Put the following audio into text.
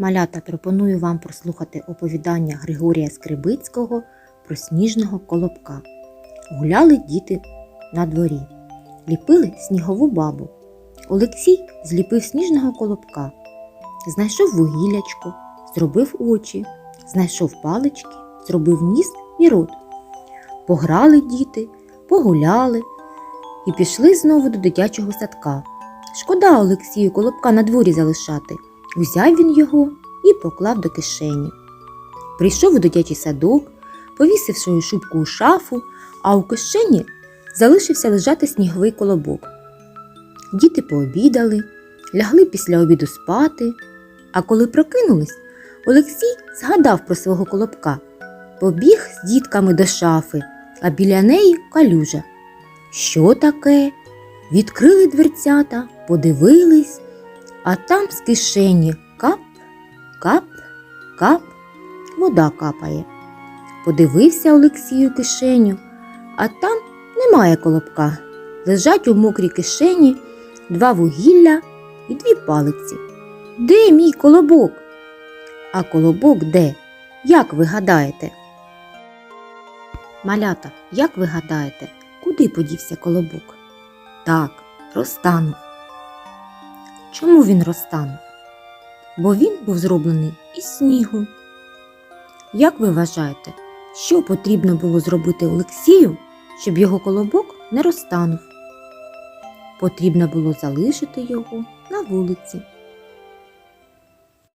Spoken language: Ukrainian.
Малята пропоную вам прослухати оповідання Григорія Скрибицького про сніжного колобка. Гуляли діти на дворі, ліпили снігову бабу. Олексій зліпив сніжного колобка, знайшов вугіллячко, зробив очі, знайшов палички, зробив ніс і рот. Пограли діти, погуляли і пішли знову до дитячого садка. Шкода Олексію колобка на дворі залишати. Узяв він його і поклав до кишені. Прийшов у дитячий садок, повісив свою шубку у шафу, а у кишені залишився лежати сніговий колобок. Діти пообідали, лягли після обіду спати, а коли прокинулись, Олексій згадав про свого колобка, побіг з дітками до шафи, а біля неї калюжа. Що таке? Відкрили дверцята, подивились, а там з кишені кап, кап, кап, вода капає. Подивився Олексій у кишеню, а там немає колобка. Лежать у мокрій кишені два вугілля і дві палиці. Де мій колобок? А колобок де? Як ви гадаєте? Малята, як ви гадаєте, куди подівся колобок? Так, розтанув. Чому він розтанув? Бо він був зроблений із снігу. Як ви вважаєте, що потрібно було зробити Олексію, щоб його колобок не розтанув? Потрібно було залишити його на вулиці.